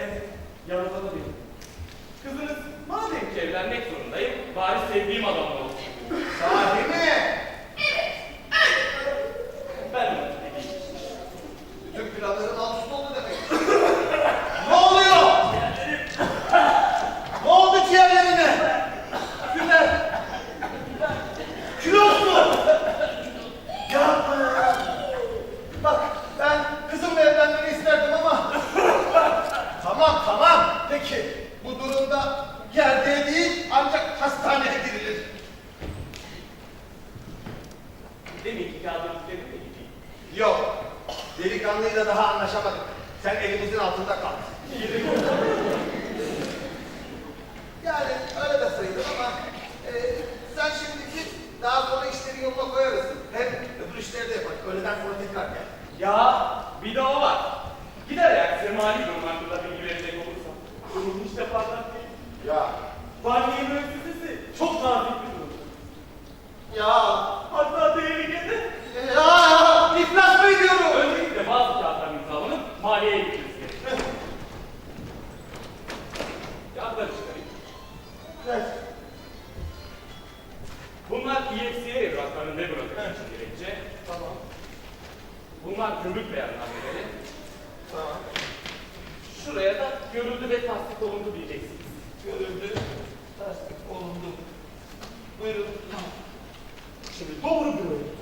Evet, yaratanı benim. Kızınız madem ki evlenmek zorundayım, bari sevdiğim adamla olsun. Sahi mi? Ben de öyle değilim. Bütün planların alt üst oldu demek. ne oluyor? ne oldu ciğerlerine? Güler. Kilos mu? Yapma ya. Bak ben kızımla evlenmeni isterdim ama. tamam tamam. Peki bu durumda yerde değil ancak hastaneye girilir. Demek ki kağıdın üzerinde gideyim. Yok. Delikanlıyla daha anlaşamadık. Sen elimizin altında kal. yani öyle de sayılır ama e, sen şimdi git daha sonra işleri yoluna koyarız. Hem öbür işleri de yaparız. Öğleden sonra tekrar gel. Ya bir de o var. Gider ayak size mali durum hakkında bilgi verecek olursam. Durum hiç de parlak değil. Ya. Varliğin müessesesi çok nazik bir durum. Ya. Hatta tehlikede. Ya. İflas mı ediyorum? Öncelikle bazı kağıtların imzalanıp maliyeye gitmesi gerekiyor. Kağıtları çıkarayım. Evet. Bunlar EFC'ye evraklarını web bırakmak için gerekçe. Tamam. Bunlar gümrük beyannameleri. Tamam. Şuraya da görüldü ve tasdik olundu diyeceksiniz. Görüldü. Tasdik olundu. Buyurun. Şimdi doğru büroya.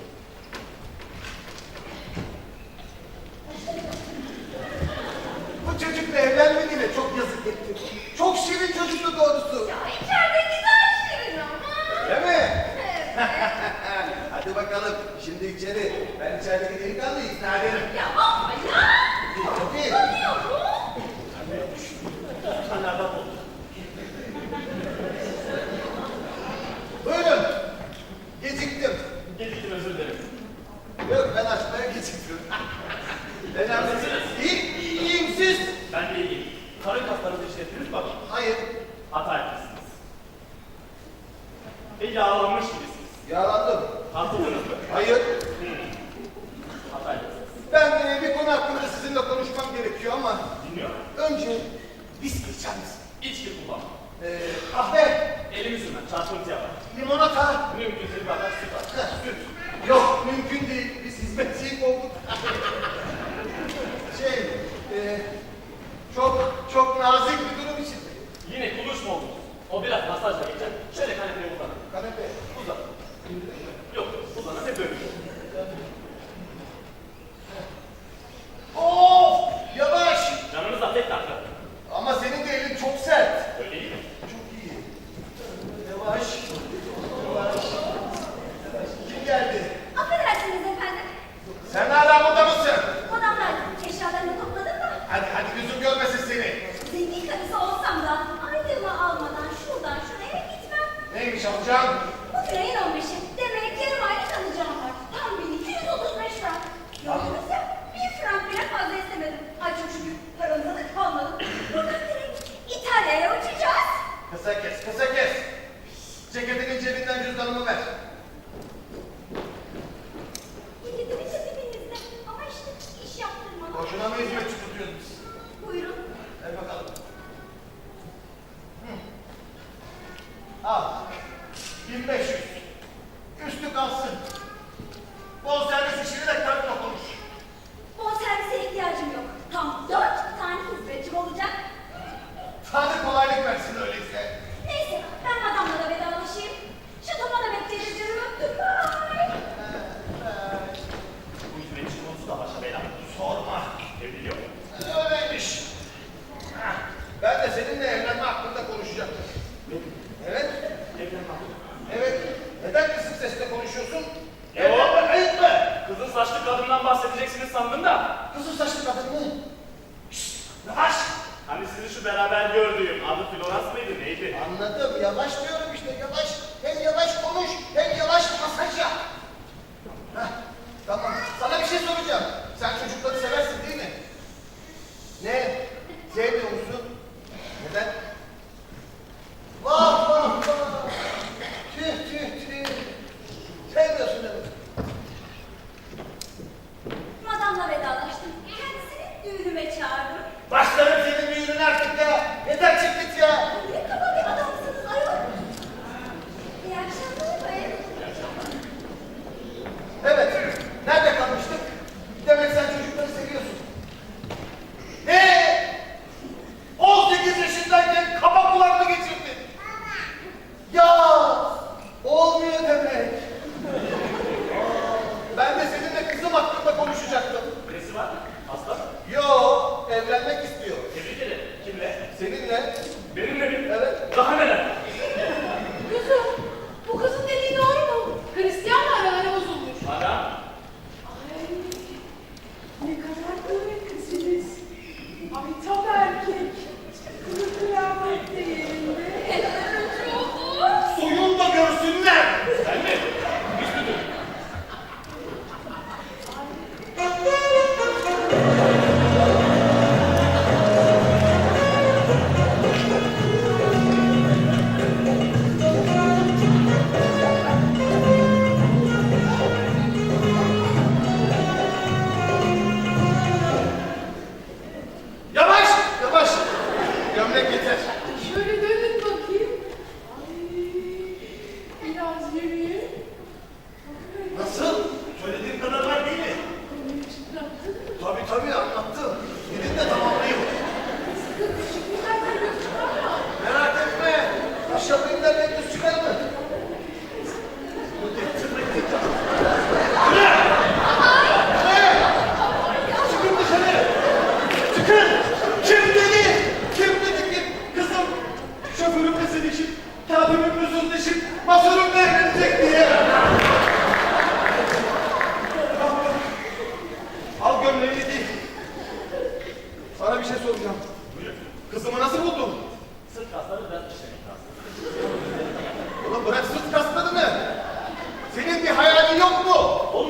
Bu çocukla evlenmediğine çok yazık ettim. Çok şirin çocuktu doğrusu. Ya içeride güzel şirin ama. Değil mi? Evet. Hadi bakalım şimdi içeri. Ben içerideki delikanlıyı ikna ederim. ya ama ya. Tabii. Tanıyorum. Sen nereden buldun? Buyurun. Geciktim. Geciktim özür dilerim. Yok ben açmaya geciktim. Önemli. İyi, iyiyim siz. Ben de iyiyim. İşlettiniz bak. Hayır. Hata etmişsiniz. Ve yağlanmış gibisiniz. Yaralandım. Haklısınız mı? Hayır. Hata etmişsiniz. Ben e, bir konu hakkında sizinle konuşmam gerekiyor ama Dinliyorum. önce viski içer misin? İçki kullanma. Ee, kahve, Elim yüzünden çarpıntı yapar. limonata, Mümkünse bir bardak süt var. Heh, süt. Yok mümkün değil. Biz hizmetçi olduk. şey, e, çok nazik bir durum için. Yine kuluş mu oldunuz? O biraz masajla geçer. Ceketinin cebinden cüzdanımı ver.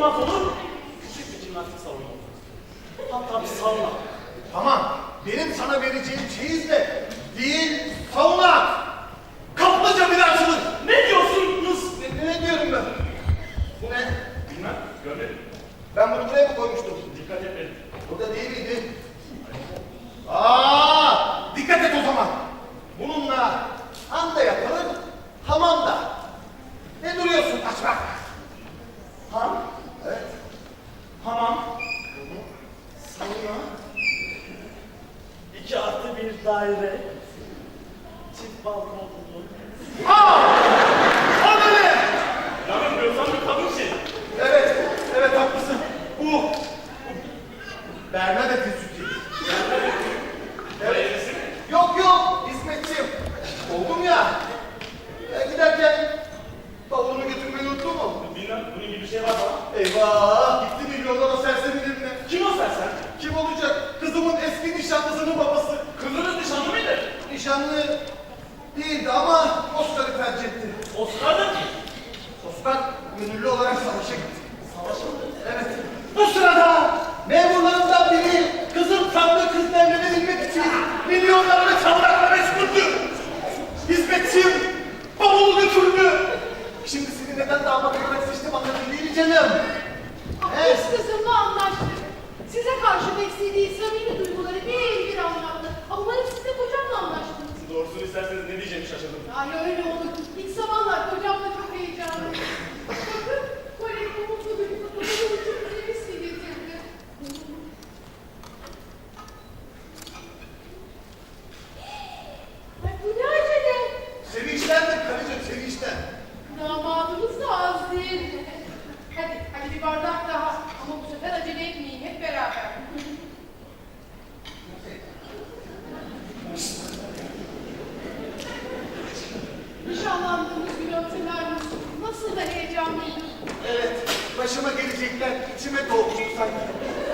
olmaz olur. Küçük bir cimnastik salonu olur. Hatta bir sauna. Tamam. Benim sana vereceğim çeyiz de değil sauna. Kaplıca bir açılır. Ne diyorsunuz? Ne, ne diyorum ben? Bu ne? Bilmem. Görmedim. Ben bunu buraya mı koymuştum? ಇದೆ Ay öyle olur. Evet, başıma gelecekler içime doğmuştu sanki.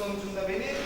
sonucunda beni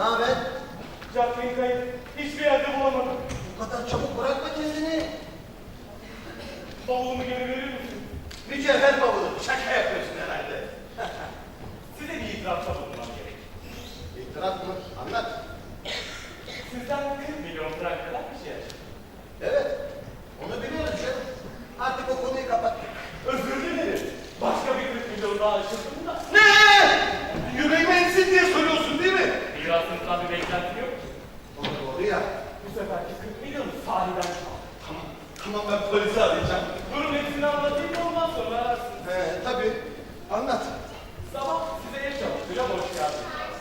Ne haber? Jacqueline kayıp. Hiçbir yerde bulamadım. Bu kadar çabuk bırakma kendini. Bavulumu geri verir misin? Mücevher bavulu. Şaka yapıyorsun herhalde. Size bir itirafta bulunmam gerek. İtiraf mı? Anlat. Sizden 40 milyon frank kadar bir şey açtım. Evet. Onu biliyoruz canım. Artık o konuyu kapattık. Özür dilerim. Başka bir 40 milyon daha açıldım da. Ne? Yüreğime insin diye soruyorsun? Mirasınızdan bir beklentim yok. O doğru ya. Bu seferki 40 milyonu sahiden çal. Tamam. Tamam ben polisi arayacağım. Durun hepsini anlatayım da ondan sonra ararsınız. He tabii. Anlat. Sabah size ev çalıştıracağım, hoş geldiniz.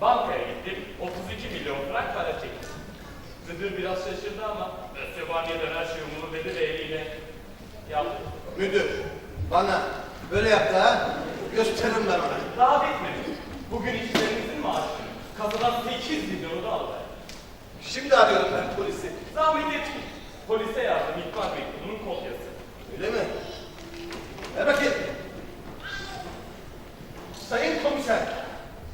Bankaya gittim, 32 milyon frank para çektim. Müdür biraz şaşırdı ama Östebaniye'den her şey umurlu dedi ve eliyle yaptı. Müdür. Bana. Böyle yaptı ha. Gösteririm ben ona. Daha bitmedi. Bugün işçilerinizin kasadan 8 milyonu da aldı. Şimdi arıyorum ben polisi. Zahmet etmeyin. Polise yazdım ihbar mektubunun kopyası. Öyle mi? Ver bakayım. Sayın komiser,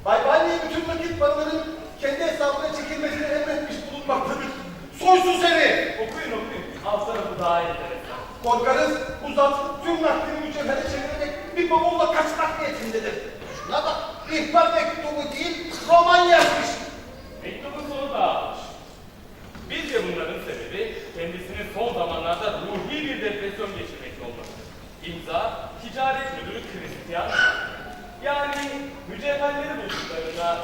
Bay Bali bütün nakit paraların kendi hesabına çekilmesini emretmiş bulunmaktadır. Soysuz herif! Okuyun okuyun. Alt tarafı daha enteresan. Korkarız bu zat tüm nakdini mücevhere çevirerek bir bavulla kaçmak niyetindedir. Şuna bak, İhbar mektubu değil, roman yazmış. Mektubun sonu dağılmış. Bizce bunların sebebi kendisinin son zamanlarda ruhi bir depresyon geçirmekte olması. İmza, ticaret müdürü Christian. Yani mücevherleri bulduklarında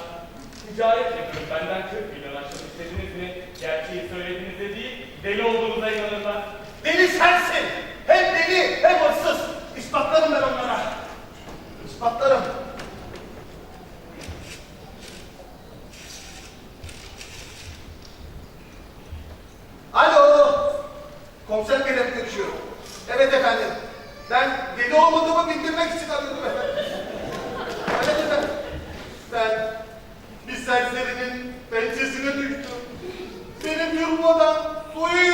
ticaret yapıyorum benden 40 milyon açtım istediniz mi? Gerçeği söylediğinizde değil, deli olduğunuza inanırlar. Deli sensin! Hem deli hem hırsız! İspatlarım ben onlara! İspatlarım! Komiser Kerem'le düşüyorum. Evet efendim. Ben deli olmadığımı bildirmek için aradım efendim. evet efendim. Ben bir serserinin pençesine düştüm. Benim yurmadan soyu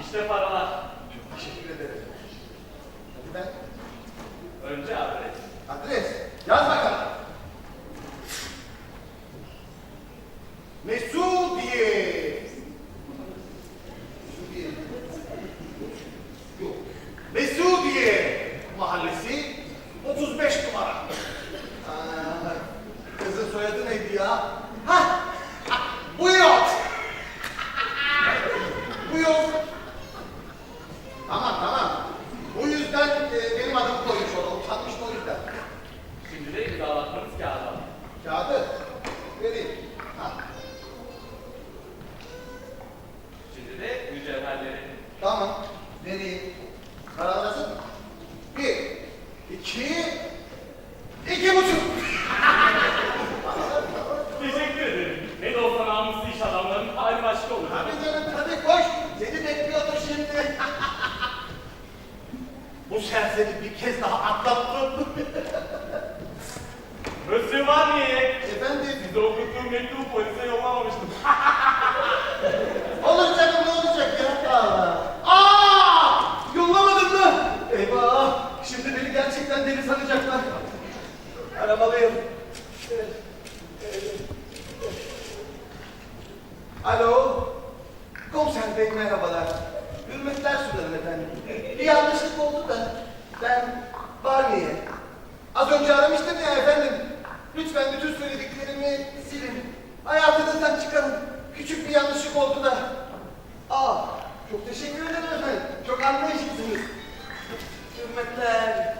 İşte paralar. Teşekkür ederim. Hadi ben Alo. Komiser Bey merhabalar. Hürmetler sunarım efendim. Bir yanlışlık oldu da ben Barney'e. Az önce aramıştım ya efendim. Lütfen bütün söylediklerimi silin. Hayatınızdan çıkarın. Küçük bir yanlışlık oldu da. Aa, çok teşekkür ederim efendim. Çok anlayışlısınız. Hürmetler.